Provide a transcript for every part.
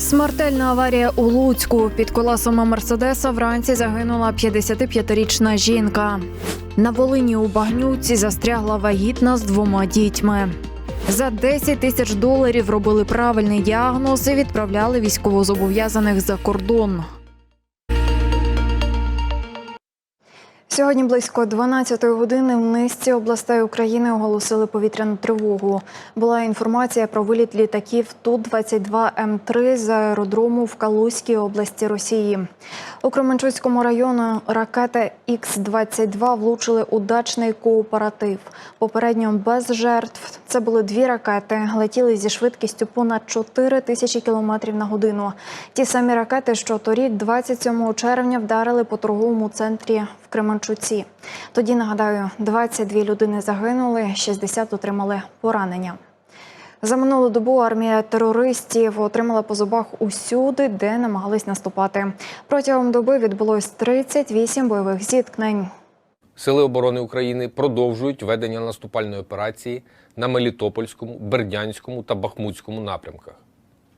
Смертельна аварія у Луцьку. Під колесами Мерседеса вранці загинула 55-річна жінка. На Волині у багнюці застрягла вагітна з двома дітьми. За 10 тисяч доларів робили правильний діагноз і відправляли військовозобов'язаних за кордон. Сьогодні близько 12 години в низці областей України оголосили повітряну тривогу. Була інформація про виліт літаків Ту-22М3 з аеродрому в Калузькій області Росії. У Кременчуцькому району ракети Х-22 влучили у дачний кооператив. Попередньо без жертв. Це були дві ракети, летіли зі швидкістю понад 4 тисячі кілометрів на годину. Ті самі ракети, що торік, 27 червня, вдарили по торговому центрі Кременчуці. Тоді нагадаю, 22 людини загинули, 60 отримали поранення. За минулу добу армія терористів отримала по зубах усюди, де намагались наступати. Протягом доби відбулось 38 бойових зіткнень. Сили оборони України продовжують ведення наступальної операції на Мелітопольському, Бердянському та Бахмутському напрямках.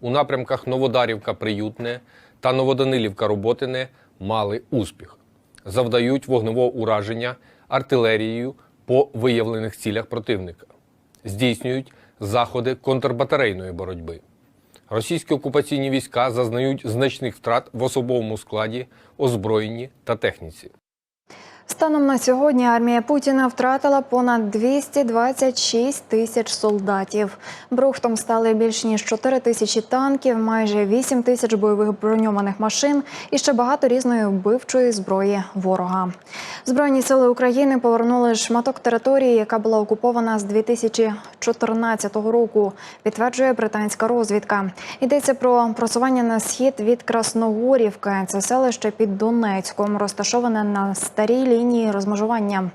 У напрямках Новодарівка Приютне та Новоданилівка Роботине мали успіх. Завдають вогневого ураження артилерією по виявлених цілях противника. Здійснюють заходи контрбатарейної боротьби. Російські окупаційні війська зазнають значних втрат в особовому складі, озброєнні та техніці. Станом на сьогодні армія Путіна втратила понад 226 тисяч солдатів. Брухтом стали більш ніж 4 тисячі танків, майже 8 тисяч бойових броньованих машин і ще багато різної вбивчої зброї ворога. Збройні сили України повернули шматок території, яка була окупована з 2014 року. Підтверджує британська розвідка. Йдеться про просування на схід від Красногорівки. Це селище під Донецьком, розташоване на старій лінії розмежування.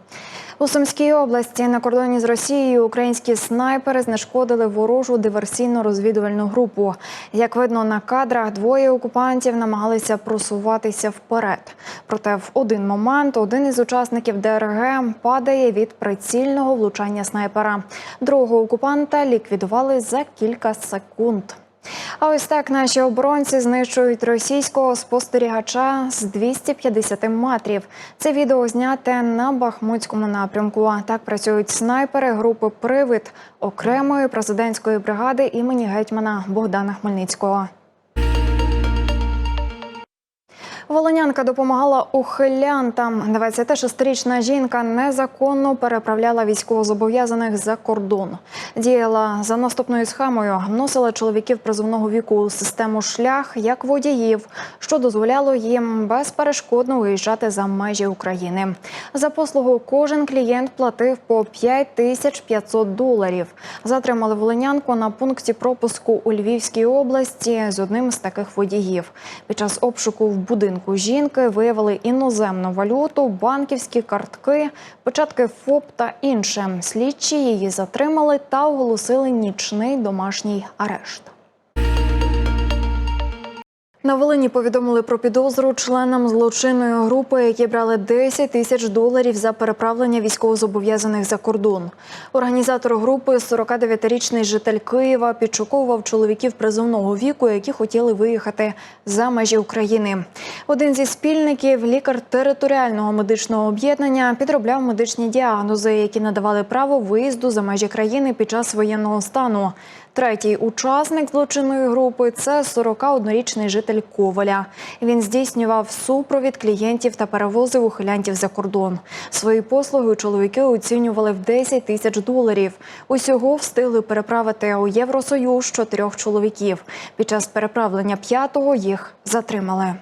У Сумській області на кордоні з Росією українські снайпери знешкодили ворожу диверсійно-розвідувальну групу. Як видно на кадрах, двоє окупантів намагалися просуватися вперед. Проте в один момент один із учасників ДРГ падає від прицільного влучання снайпера. Другого окупанта ліквідували за кілька секунд. А ось так наші оборонці знищують російського спостерігача з 250 метрів. Це відео зняте на Бахмутському напрямку. Так працюють снайпери групи Привид окремої президентської бригади імені гетьмана Богдана Хмельницького. Волонянка допомагала ухилянтам. 26-річна жінка незаконно переправляла військовозобов'язаних за кордон. Діяла за наступною схемою, вносила чоловіків призовного віку у систему шлях як водіїв, що дозволяло їм безперешкодно виїжджати за межі України. За послугу кожен клієнт платив по 5 тисяч 500 доларів. Затримали волонянку на пункті пропуску у Львівській області з одним з таких водіїв. Під час обшуку в будинку жінки виявили іноземну валюту, банківські картки, початки ФОП та інше. Слідчі її затримали та оголосили нічний домашній арешт. На Волині повідомили про підозру членам злочинної групи, які брали 10 тисяч доларів за переправлення військовозобов'язаних за кордон. Організатор групи, 49-річний житель Києва, підшуковував чоловіків призовного віку, які хотіли виїхати за межі України. Один зі спільників, лікар територіального медичного об'єднання, підробляв медичні діагнози, які надавали право виїзду за межі країни під час воєнного стану. Третій учасник злочинної групи це 41-річний житель Коваля. Він здійснював супровід клієнтів та перевозив ухилянтів за кордон. Свої послуги чоловіки оцінювали в 10 тисяч доларів. Усього встигли переправити у Євросоюз чотирьох чоловіків. Під час переправлення п'ятого їх затримали.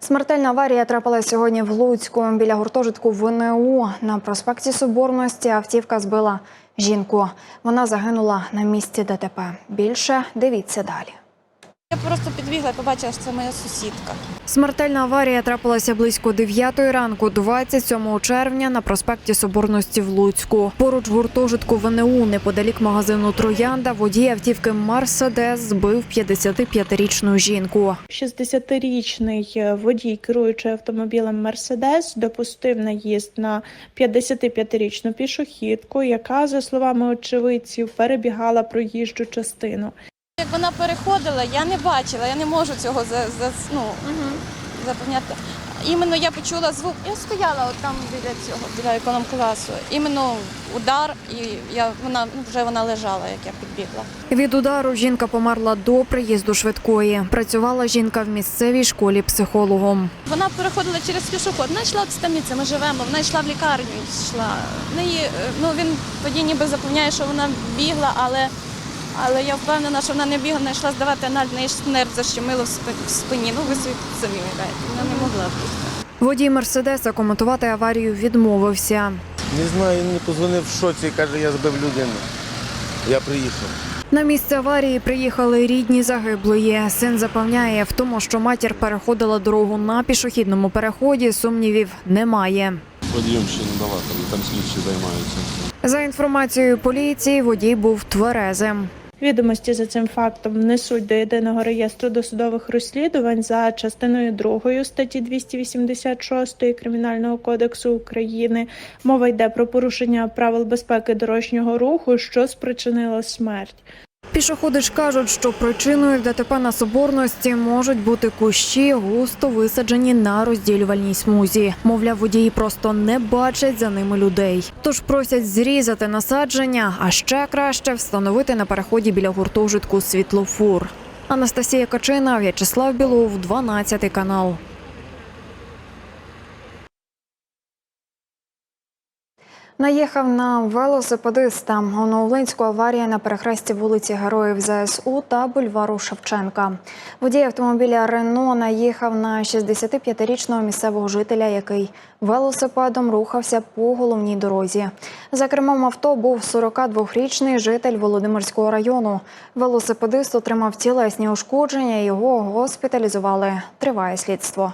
Смертельна аварія трапилася сьогодні в Луцьку біля гуртожитку ВНУ. На проспекті Соборності автівка збила жінку. Вона загинула на місці ДТП. Більше дивіться далі. Я просто підбігла і побачила, що це моя сусідка. Смертельна аварія трапилася близько 9 ранку, 27 червня на проспекті Соборності в Луцьку. Поруч гуртожитку ВНУ, неподалік магазину Троянда, водій автівки Мерседес збив 55-річну жінку. 60-річний водій, керуючи автомобілем Мерседес, допустив наїзд на 55-річну пішохідку, яка, за словами очевидців, перебігала проїжджу частину. Як вона переходила, я не бачила, я не можу цього за, за, ну, запевняти. Іменно я почула звук. Я стояла от там біля цього, біля економ-класу. Іменно удар, і я, вона, ну, вже вона лежала, як я підбігла. Від удару жінка померла до приїзду швидкої. Працювала жінка в місцевій школі психологом. Вона переходила через пішоход. Вона йшла от станиці, ми живемо, вона йшла в лікарню, йшла. В неї, е, ну, він тоді ніби запевняє, що вона бігла, але, але я впевнена, що вона не бігла, вона йшла здавати аналіз, в неї ж нерв защемило в спині. Ну, ви собі самі уявляєте, вона не могла бігти. Водій Мерседеса коментувати аварію відмовився. Не знаю, він мені позвонив в шоці, каже, я збив людину. Я приїхав. На місце аварії приїхали рідні загиблої. Син запевняє в тому, що матір переходила дорогу на пішохідному переході. Сумнівів немає. Водієм ще не дала, там, там слідчі займаються. За інформацією поліції, водій був тверезим. Відомості за цим фактом внесуть до єдиного реєстру досудових розслідувань за частиною 2 статті 286 Кримінального кодексу України. Мова йде про порушення правил безпеки дорожнього руху, що спричинило смерть. Пішоходи ж кажуть, що причиною ДТП на соборності можуть бути кущі, густо висаджені на розділювальній смузі. Мовляв, водії просто не бачать за ними людей. Тож просять зрізати насадження, а ще краще встановити на переході біля гуртожитку світлофор. Анастасія Качина, В'ячеслав Білов, 12 канал. Наїхав на велосипедиста. У Новолинську аварія на перехресті вулиці Героїв ЗСУ та бульвару Шевченка. Водій автомобіля Рено наїхав на 65-річного місцевого жителя, який велосипедом рухався по головній дорозі. За кермом авто був 42-річний житель Володимирського району. Велосипедист отримав тілесні ушкодження. Його госпіталізували. Триває слідство.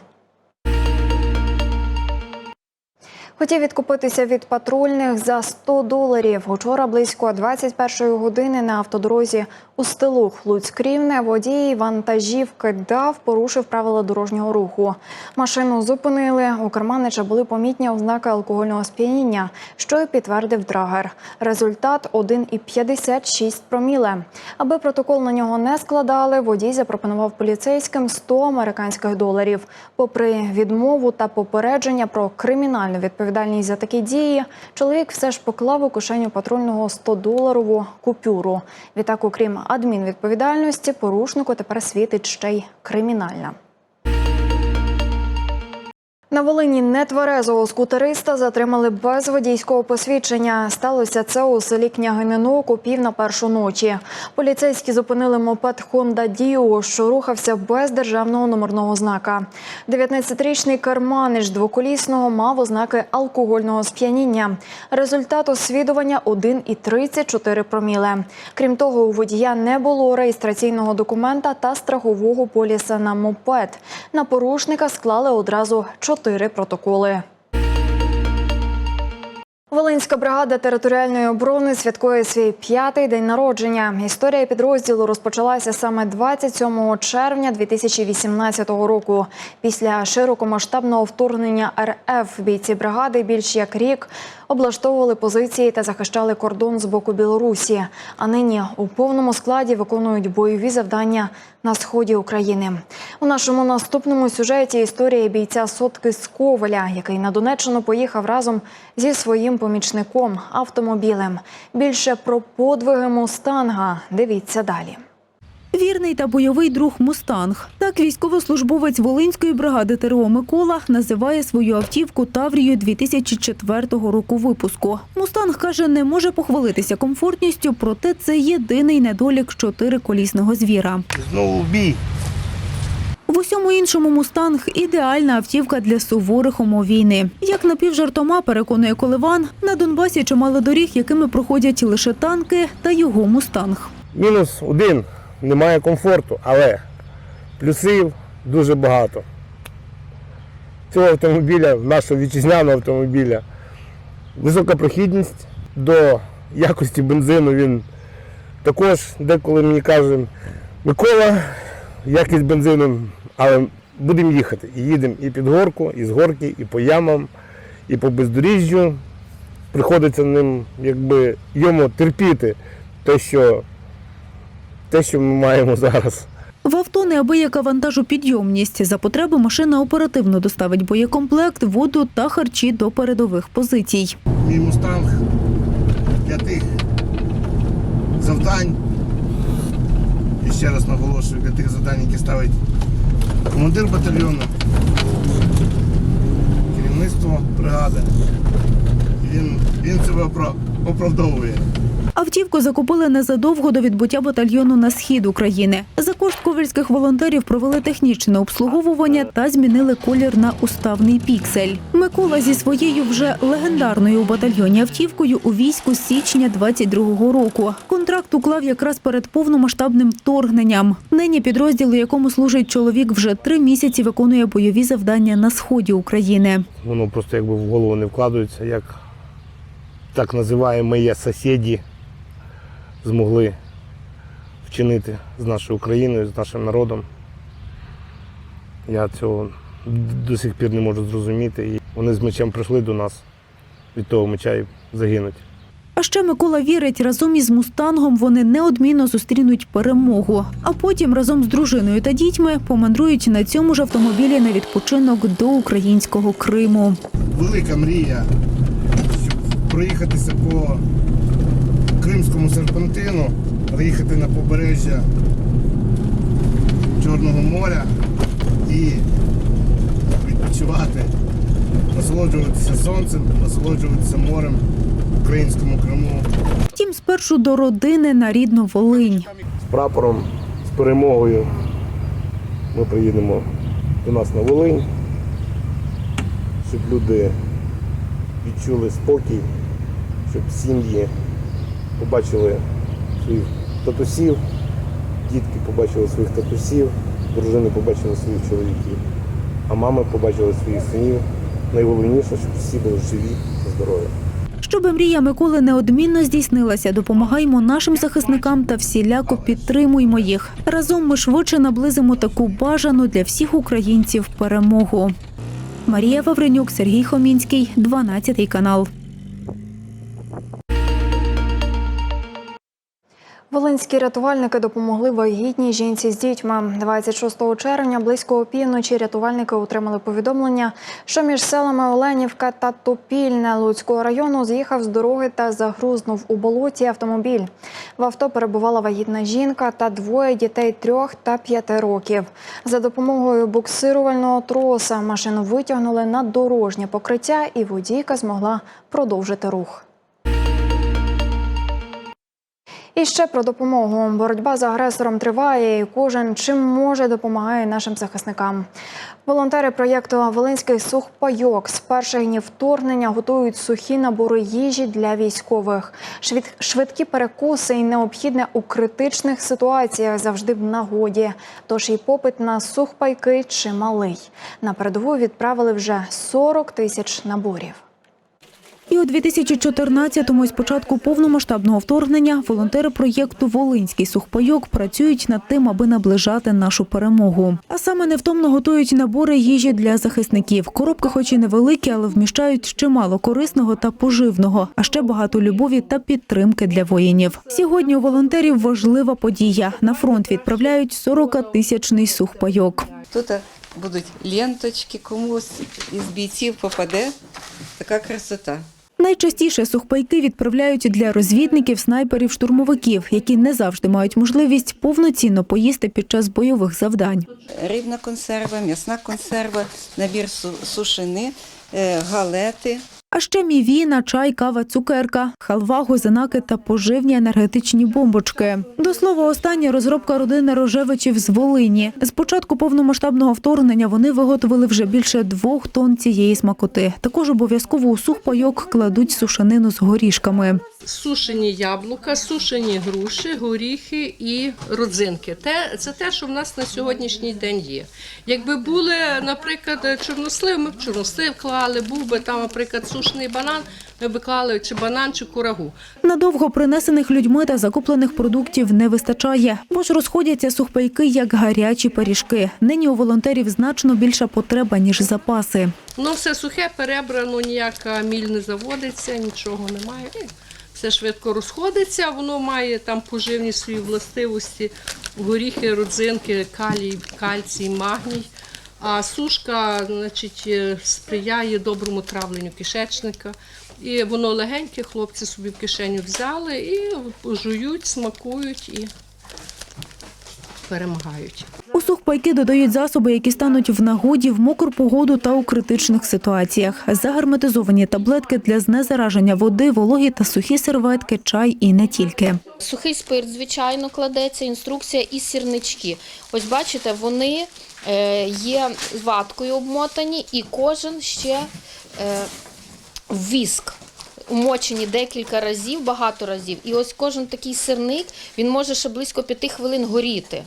Хотів відкупитися від патрульних за 100 доларів. Учора близько 21-ї години на автодорозі у Стилух Луцьк-Рівне водій вантажівки ДАВ порушив правила дорожнього руху. Машину зупинили. У керманича були помітні ознаки алкогольного сп'яніння, що й підтвердив драгер. Результат 1,56 проміле. Аби протокол на нього не складали, водій запропонував поліцейським 100 американських доларів. Попри відмову та попередження про кримінальну відповідальність за такі дії, чоловік все ж поклав у кишеню патрульного 100-доларову купюру. Відтак, окрім адмінвідповідальності, порушнику тепер світить ще й кримінальна. На Волині нетверезого скутериста затримали без водійського посвідчення. Сталося це у селі Княгининок у пів на першу ночі. Поліцейські зупинили мопед Honda Dio, що рухався без державного номерного знака. 19-річний керманич двоколісного мав ознаки алкогольного сп'яніння. Результат освідування 1,34 проміле. Крім того, у водія не було реєстраційного документа та страхового поліса на мопед. На порушника склали одразу чотири протоколи. Волинська бригада територіальної оборони святкує свій п'ятий день народження. Історія підрозділу розпочалася саме 27 червня 2018 року. Після широкомасштабного вторгнення РФ бійці бригади більш як рік облаштовували позиції та захищали кордон з боку Білорусі. А нині у повному складі виконують бойові завдання на сході України. У нашому наступному сюжеті історія бійця сотки з Ковеля, який на Донеччину поїхав разом зі своїм помічником автомобілем. Більше про подвиги Мустанга. Дивіться далі. Вірний та бойовий друг Мустанг. Так військовослужбовець Волинської бригади ТРО Микола називає свою автівку Таврію 2004 року випуску. Мустанг каже, не може похвалитися комфортністю, проте це єдиний недолік чотириколісного звіра. Знову бій. В усьому іншому мустанг ідеальна автівка для суворих умов війни. Як напівжартома переконує Коливан, на Донбасі чимало доріг, якими проходять лише танки та його мустанг. Мінус один немає комфорту, але плюсів дуже багато. Цього автомобіля, нашого вітчизняного автомобіля, висока прохідність до якості бензину. Він також деколи мені каже, Микола, якість бензину, але будемо їхати. І їдемо і під горку, і з горки, і по ямам, і по бездоріжжю. Приходиться ним, якби йому терпіти те, що, те, що ми маємо зараз. В авто неабияка вантажопідйомність. За потреби машина оперативно доставить боєкомплект, воду та харчі до передових позицій. Мій мустанг для тих завдань. І ще раз наголошую, для тих завдань, які ставить командир батальйону, керівництво бригади. Він, він себе оправдовує. Автівку закупили незадовго до відбуття батальйону на схід України. За кошт ковальських волонтерів провели технічне обслуговування та змінили колір на уставний піксель. Микола зі своєю вже легендарною у батальйоні автівкою у війську з січня 22-го року. Контракт уклав якраз перед повномасштабним вторгненням. Нині підрозділ, у якому служить чоловік, вже три місяці виконує бойові завдання на сході України. Воно просто якби в голову не вкладається, як так називаємо мої сусіди змогли вчинити з нашою Україною, з нашим народом. Я цього до сих пір не можу зрозуміти. І вони з мечем прийшли до нас, від того меча і загинуть. А ще Микола вірить, разом із мустангом вони неодмінно зустрінуть перемогу. А потім разом з дружиною та дітьми помандрують на цьому ж автомобілі на відпочинок до українського Криму. велика мрія, щоб проїхатися по Кримському серпантину, приїхати на побережжя Чорного моря і відпочивати, насолоджуватися сонцем, насолоджуватися морем в українському Криму. Втім, спершу до родини на рідну Волинь. З прапором, з перемогою ми приїдемо до нас на Волинь, щоб люди відчули спокій, щоб сім'ї побачили своїх татусів, дітки побачили своїх татусів, дружини побачили своїх чоловіків, а мами побачили своїх синів. Найголовніше, щоб всі були живі та здорові. Щоби мрія Миколи неодмінно здійснилася, допомагаймо нашим захисникам та всіляко підтримуймо їх. Разом ми швидше наблизимо таку бажану для всіх українців перемогу. Марія Вавренюк, Сергій Хомінський, 12 канал. Волинські рятувальники допомогли вагітній жінці з дітьми. 26 червня близько опівночі рятувальники отримали повідомлення, що між селами Оленівка та Топільне Луцького району з'їхав з дороги та загрузнув у болоті автомобіль. В авто перебувала вагітна жінка та двоє дітей трьох та п'яти років. За допомогою буксирувального троса машину витягнули на дорожнє покриття, і водійка змогла продовжити рух. І ще про допомогу. Боротьба з агресором триває, і кожен чим може допомагає нашим захисникам. Волонтери проєкту Волинський сухпайок з перших днів вторгнення готують сухі набори їжі для військових. Швид- Швидкі перекуси і необхідне у критичних ситуаціях завжди в нагоді. Тож і попит на сухпайки чималий. На передову відправили вже 40 тисяч наборів. І у 2014-му, з початку повномасштабного вторгнення, волонтери проєкту Волинський сухпайок працюють над тим, аби наближати нашу перемогу. А саме невтомно готують набори їжі для захисників. Коробки, хоч і невеликі, але вміщають чимало корисного та поживного, а ще багато любові та підтримки для воїнів. Сьогодні у волонтерів важлива подія. На фронт відправляють 40-тисячний сухпайок. Тут будуть ленточки, комусь із бійців попаде. Така красота. Найчастіше сухпайки відправляють для розвідників, снайперів, штурмовиків, які не завжди мають можливість повноцінно поїсти під час бойових завдань. Рибна консерва, м'ясна консерва, набір сушини, е, галети. А ще мівіна, чай, кава, цукерка, халва, гозинаки та поживні енергетичні бомбочки. До слова, остання розробка родини Рожевичів з Волині. З початку повномасштабного вторгнення вони виготовили вже більше двох тонн цієї смакоти. Також обов'язково у сухпайок кладуть сушанину з горішками. Сушені яблука, сушені груші, горіхи і родзинки. Те, це те, що в нас на сьогоднішній день є. Якби були, наприклад, чорнослив, ми б чорнослив клали, був би там, наприклад, сушений банан, ми б клали чи банан, чи курагу. Надовго принесених людьми та закуплених продуктів не вистачає, бо ж розходяться сухпайки як гарячі пиріжки. Нині у волонтерів значно більша потреба, ніж запаси. Ну, все сухе, перебрано, ніяка міль не заводиться, нічого немає. Все швидко розходиться, воно має там поживні свої властивості, горіхи, родзинки, калій, кальцій, магній. А сушка значить, е, сприяє доброму травленню кишечника. І воно легеньке, хлопці собі в кишеню взяли і жують, смакують і перемагають. У сухпайки додають засоби, які стануть в нагоді в мокру погоду та у критичних ситуаціях. Загерметизовані таблетки для знезараження води, вологі та сухі серветки, чай і не тільки. Сухий спирт, звичайно, кладеться, інструкція і сірнички. Ось бачите, вони е, є ваткою обмотані, і кожен ще е, в віск. Умочені декілька разів, багато разів. І ось кожен такий сирник він може ще близько п'яти хвилин горіти.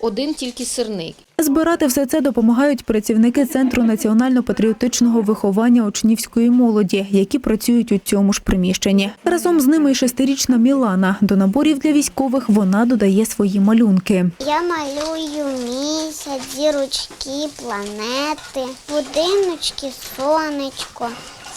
Один тільки сирник. Збирати все це допомагають працівники Центру національно-патріотичного виховання учнівської молоді, які працюють у цьому ж приміщенні. Разом з ними й шестирічна Мілана. До наборів для військових вона додає свої малюнки. Я малюю місяць, зірочки, планети, будиночки, сонечко,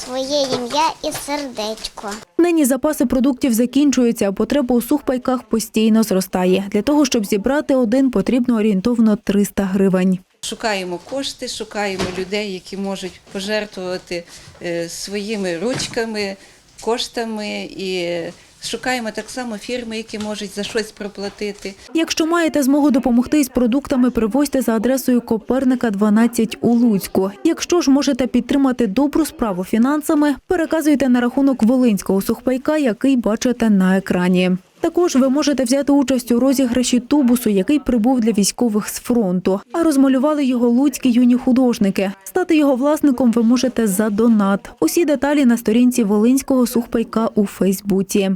своє ім'я і сердечко. Нині запаси продуктів закінчуються, а потреба у сухпайках постійно зростає. Для того, щоб зібрати один, потрібно орієнтовно 300 гривень. Шукаємо кошти, шукаємо людей, які можуть пожертвувати е, своїми ручками, коштами і шукаємо так само фірми, які можуть за щось проплатити. Якщо маєте змогу допомогти із продуктами, привозьте за адресою Коперника 12 у Луцьку. Якщо ж можете підтримати добру справу фінансами, переказуйте на рахунок Волинського сухпайка, який бачите на екрані. Також ви можете взяти участь у розіграші тубусу, який прибув для військових з фронту. А розмалювали його луцькі юні художники. Стати його власником ви можете за донат. Усі деталі на сторінці Волинського сухпайка у Фейсбуці.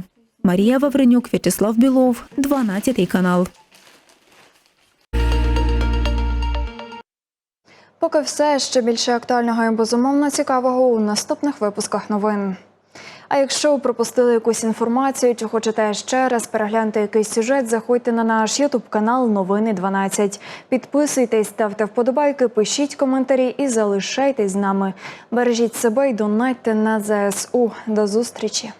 Марія Вавренюк, В'ячеслав Білов, 12 канал. Поки все ще більше актуального і безумовно цікавого у наступних випусках новин. А якщо пропустили якусь інформацію, чи хочете ще раз переглянути якийсь сюжет, заходьте на наш Ютуб канал Новини 12. Підписуйтесь, ставте вподобайки, пишіть коментарі і залишайтесь з нами. Бережіть себе і донайте на ЗСУ. До зустрічі.